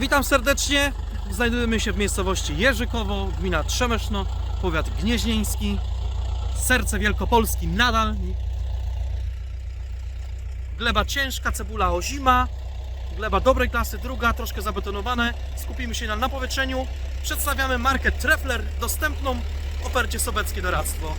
Witam serdecznie. Znajdujemy się w miejscowości Jerzykowo, gmina Trzemeszno, powiat gnieźnieński, serce Wielkopolski nadal. Gleba ciężka, cebula ozima, gleba dobrej klasy, druga, troszkę zabetonowane. Skupimy się na napowietrzeniu. Przedstawiamy markę Treffler, dostępną w ofercie Sobeckie Doradztwo.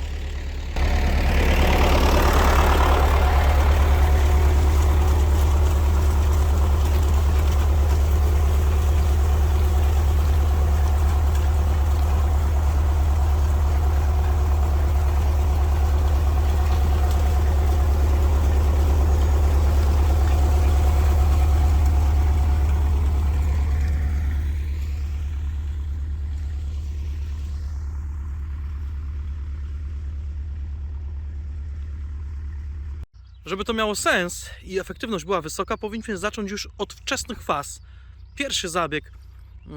Żeby to miało sens i efektywność była wysoka, powinniśmy zacząć już od wczesnych faz. Pierwszy zabieg yy,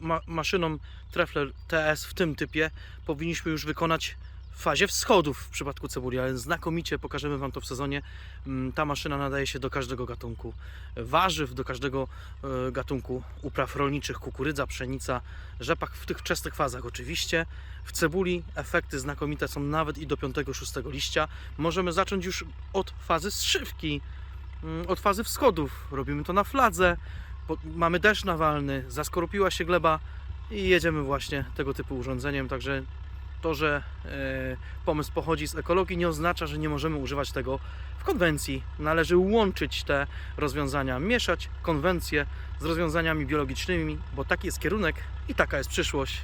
ma maszyną Treffler TS w tym typie powinniśmy już wykonać fazie wschodów w przypadku cebuli, ale znakomicie pokażemy Wam to w sezonie. Mm, Ta maszyna nadaje się do każdego gatunku warzyw, do każdego e, gatunku upraw rolniczych, kukurydza, pszenica, rzepak w tych wczesnych fazach oczywiście. W cebuli efekty znakomite są nawet i do 5-6 liścia. Możemy zacząć już od fazy zszywki, mm, od fazy wschodów. Robimy to na fladze, mamy deszcz nawalny, zaskorupiła się gleba i jedziemy właśnie tego typu urządzeniem, także to, że e, pomysł pochodzi z ekologii nie oznacza, że nie możemy używać tego w konwencji. Należy łączyć te rozwiązania, mieszać konwencje z rozwiązaniami biologicznymi, bo taki jest kierunek i taka jest przyszłość.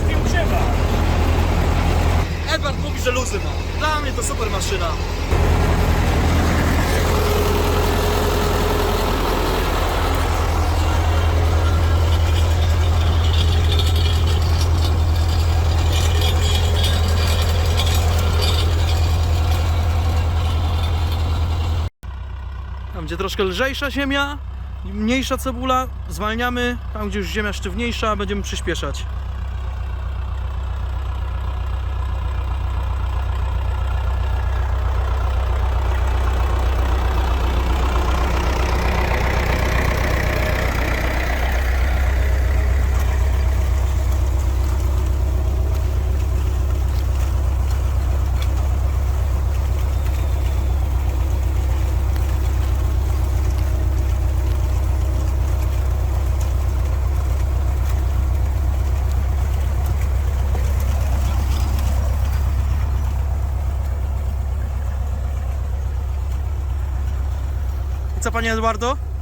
Nie tym grzewa. Edward mówi, że luzy ma. Dla mnie to super maszyna. Tam gdzie troszkę lżejsza ziemia, mniejsza cebula, zwalniamy. Tam gdzie już ziemia sztywniejsza, będziemy przyspieszać. Co panie Eduardo?